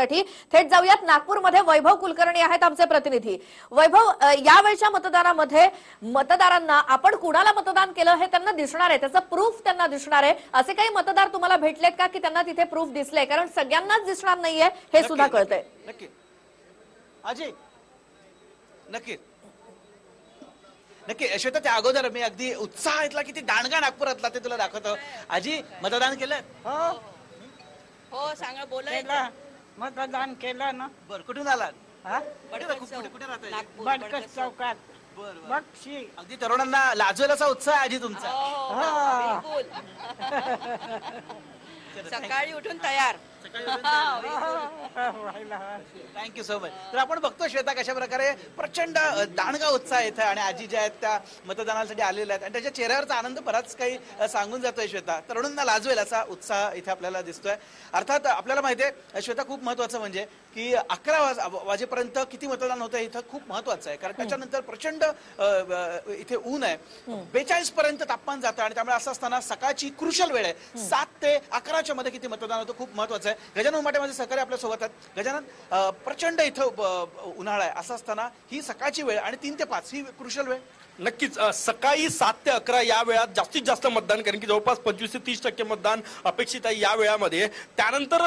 साठी. थेट जाऊयात. नागपूरमध्ये वैभव कुलकर्णी आहेत आमचे प्रतिनिधी. वैभव यावेळच्या मतदानामध्ये मतदारांना आपण कुणाला मतदान केलं हे त्यांना दिसणार आहे. त्याचं प्रूफ त्यांना दिसणार आहे. असे काही मतदार तुम्हाला भेटलेत का की त्यांना तिथे प्रूफ दिसले कारण सगळ्यांनाच दिसणार नाहीये हे सुद्धा नक्की, कळतंय. नक्की अजय नक्की. नक्की श्वेता त्या अगोदर मी अगदी उत्साह इथला किती दांडगा नागपुरातला ते तुला दाखवतो. आजी मतदान केलं? हो. हो सांगा बोला मतदान केलं ना. बर कुठून आलात? हा? कुठे रा- कुठे कुठे राहताय? नागपूर बडकस चौकात. बर बर. बक्षी. अगदी तरुणांना लाजवेल असा उत्साह आहे आजी तुमचा. हो, हा. हो, बिलकुल सकाळी उठून तयार. थँक्यू सो मच तर आपण बघतो श्वेता कशा प्रकारे प्रचंड अ, दांडगा उत्साह इथे आणि आजी ज्या आहेत त्या मतदानासाठी आलेल्या आहेत. आणि त्याच्या चेहऱ्यावरचा आनंद बराच काही सांगून जातोय श्वेता. तरुणांना लाजवेल असा उत्साह इथे आपल्याला दिसतोय. अर्थात आपल्याला माहितीये श्वेता खूप महत्वाचं म्हणजे की अकरा वाज- वाजेपर्यंत किती मतदान होतं इथं खूप महत्वाचं आहे. कारण त्याच्यानंतर प्रचंड इथे ऊन आहे. बेचाळीस पर्यंत तापमान जातं आणि त्यामुळे असं असताना सकाळची क्रुशल वेळ आहे. सात ते अकराच्या मध्ये किती मतदान होतं खूप महत्वाचं आहे. गजानन उमाटे माझे सहकारी आपल्यासोबत आहेत. गजानन प्रचंड इथं उन्हाळा आहे. असं असताना ही सकाळची वेळ आणि तीन ते पाच ही क्रुशल वेळ. नक्कीच सकाळी सात ते अकरा या वेळात जास्तीत जास्त मतदान कारण की जवळपास पंचवीस ते तीस टक्के मतदान अपेक्षित आहे या वेळामध्ये. त्यानंतर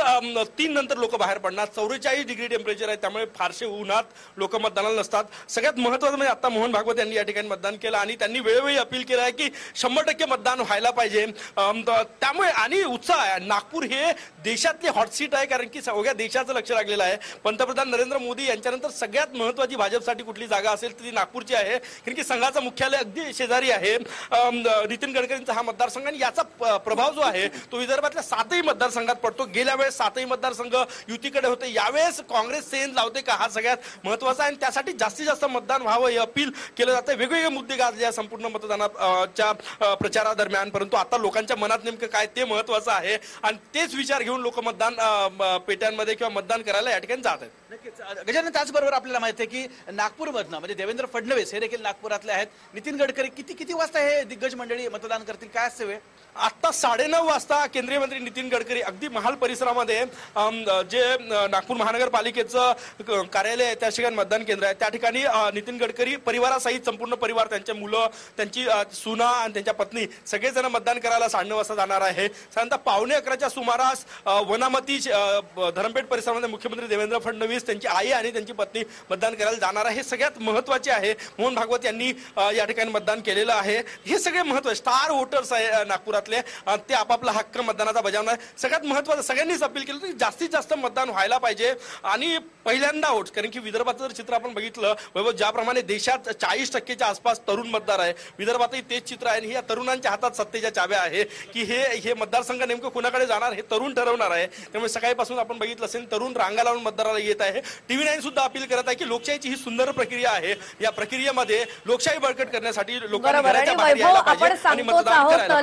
तीन नंतर लोक बाहेर पडणार. चौवेचाळीस डिग्री टेम्परेचर आहे. त्यामुळे फारसे उन्हात लोक मतदानाला नसतात. सगळ्यात महत्वाचं म्हणजे आता मोहन भागवत यांनी या ठिकाणी मतदान केलं आणि त्यांनी वेळोवेळी अपील केलं आहे की शंभर टक्के मतदान व्हायला पाहिजे. त्यामुळे आणि उत्साह आहे. नागपूर हे देशातले हॉट सीट आहे कारण की सगळ्या देशाचं लक्ष लागलेलं आहे. पंतप्रधान नरेंद्र मोदी यांच्यानंतर सगळ्यात महत्वाची भाजपसाठी कुठली जागा असेल तर ती नागपूरची आहे कारण की संघाचं मुख्यालय अगदी शेजारी आहे. नितीन गडकरींचा हा मतदारसंघ आणि याचा प- प्रभाव जो आहे तो विदर्भातल्या सातही मतदारसंघात पडतो. गेल्या वेळेस सातही मतदारसंघ युतीकडे होते. यावेळेस काँग्रेस सेन लावते का? हा सगळ्यात महत्त्वाचा आहे. आणि त्यासाठी जास्तीत जास्त मतदान व्हावं हे अपील केलं जातं वेगवेगळे मुद्दे गाजले या संपूर्ण मतदानाच्या प्रचारादरम्यान. परंतु आता लोकांच्या मनात नेमकं काय ते महत्वाचं आहे. आणि तेच विचार घेऊन लोक मतदान मतदान पेट्यांमध्ये किंवा मतदान करायला या ठिकाणी जात आहेत. नक्कीच. गजानन त्याचबरोबर आपल्याला माहिती आहे की नागपूरमधनं म्हणजे देवेंद्र फडणवीस हे देखील नागपुरातले आहेत. नितीन गडकरी किती किती वाजता हे दिग्गज मंडळी मतदान करतील? काय असते वेळ? आता साडेनऊ वाजता केंद्रीय मंत्री नितीन गडकरी अगदी महाल परिसरामध्ये जे नागपूर महानगरपालिकेचं कार्यालय आहे त्या ठिकाणी मतदान केंद्र आहे. त्या ठिकाणी नितीन गडकरी परिवारासहित संपूर्ण परिवार त्यांचे मुलं त्यांची सुना आणि त्यांच्या पत्नी सगळेजण मतदान करायला साडेनऊ वाजता जाणार आहे. साधारणतः पावणे अकराच्या सुमारास वनामती धरमपेठ परिसरामध्ये मुख्यमंत्री देवेंद्र फडणवीस त्यांची आई आणि त्यांची पत्नी मतदान करायला जाणार आहे. हे सगळ्यात महत्त्वाचे आहे. मोहन भागवत यांनी या ठिकाणी मतदान केलेलं आहे. हे सगळे महत्त्वाचे स्टार वोटर्स आहे नागपुरातले. ते आपापला हक्क मतदानाचा बजावणार सगळ्यात महत्वाचं सगळ्यांनीच अपील केलं की जास्तीत जास्त मतदान व्हायला पाहिजे. आणि पहिल्यांदा वोट कारण की विदर्भाचं जर चित्र आपण बघितलं वैभव ज्याप्रमाणे देशात चाळीस टक्केच्या आसपास तरुण मतदार आहे विदर्भातही तेच चित्र आहे. आणि या तरुणांच्या हातात सत्तेच्या चाव्या आहे की हे हे मतदारसंघ नेमकं कुणाकडे जाणार? हे तरुण ठरवणार आहे. त्यामुळे सकाळीपासून आपण बघितलं असेल तरुण रांगा लावून मतदाराला येत आहे टीव्ही नाईन सुद्धा अपील करत आहे की लोकशाहीची ही सुंदर प्रक्रिया आहे या प्रक्रियेमध्ये लोकशाही बळकट करण्यासाठी लोकांनी.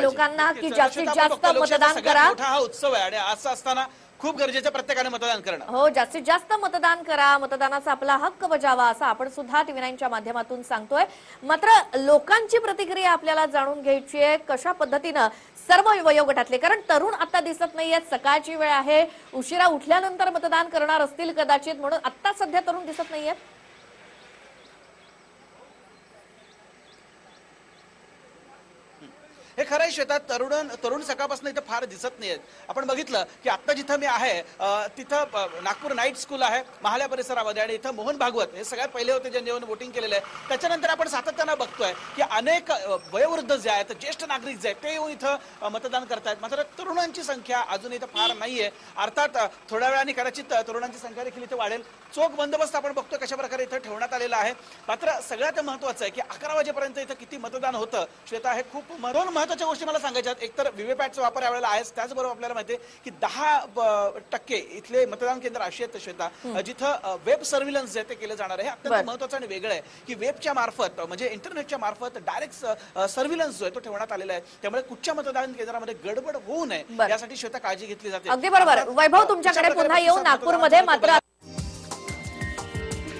लोकांना की. जास्तीत जास्त मतदान करा मोठा हा उत्सव आहे आणि असं असताना खूप गरजेचं प्रत्येकाने मतदान करणं. हो जास्तीत जास्त मतदान करा. मतदानाचा आपला हक्क बजावा असं आपण सुद्धा टीव्ही नाईनच्या माध्यमातून सांगतोय. मात्र लोकांची प्रतिक्रिया आपल्याला जाणून घ्यायची आहे कशा पद्धतीनं सर्व वयोगटातले कारण तरुण आता दिसत नाहीयेत सकाळची वेळ आहे. उशिरा उठल्यानंतर मतदान करणार असतील कदाचित म्हणून आता सध्या तरुण दिसत नाहीयेत. खरंय शेतात तरुण तरुण सकाळपासून इथं फार दिसत नाहीयेत. आपण बघितलं की आता जिथं मी आहे तिथं नागपूर नाईट स्कूल आहे महाल्या परिसरामध्ये आणि इथं मोहन भागवत हे सगळ्यात पहिले होते ज्यांनी येऊन वोटिंग केलेलं आहे त्याच्यानंतर आपण सातत्यानं बघतोय की अनेक वयोवृद्ध जे आहेत ज्येष्ठ नागरिक जे आहेत ते येऊन इथं मतदान करतायत. मात्र तरुणांची संख्या अजून इथं फार नाहीये. अर्थात थोड्या वेळाने कदाचित तरुणांची संख्या देखील इथे वाढेल. चोख बंदोबस्त आपण बघतो कशा प्रकारे इथं ठेवण्यात आलेला आहे. मात्र सगळ्यात महत्वाचं आहे की अकरा वाजेपर्यंत इथं किती मतदान होतं? श्वेता हे खूप म- दोन महत्त्वाच्या गोष्टी मला सांगायच्या आहेत एकतर व्हीव्हीपॅटचा वापर यावेळेला आहेच. त्याचबरोबर आपल्याला माहिती आहे की दहा टक्के इथले मतदान केंद्र अशी आहेत श्वेता जिथं वेब सर्व्हिलन्स जे ते केलं जाणार आहे. अत्यंत महत्वाचं आणि वेगळं आहे की वेबच्या मार्फत म्हणजे इंटरनेटच्या मार्फत डायरेक्ट सर्व्हिलन्स जो आहे तो ठेवण्यात आलेला आहे. त्यामुळे कुठच्या मतदान केंद्रामध्ये गडबड होऊ नये. यासाठी श्वेता काळजी घेतली जाते. अगदी बरोबर. वैभव तुमच्याकडे पुन्हा येऊ नागपूरमध्ये. मात्र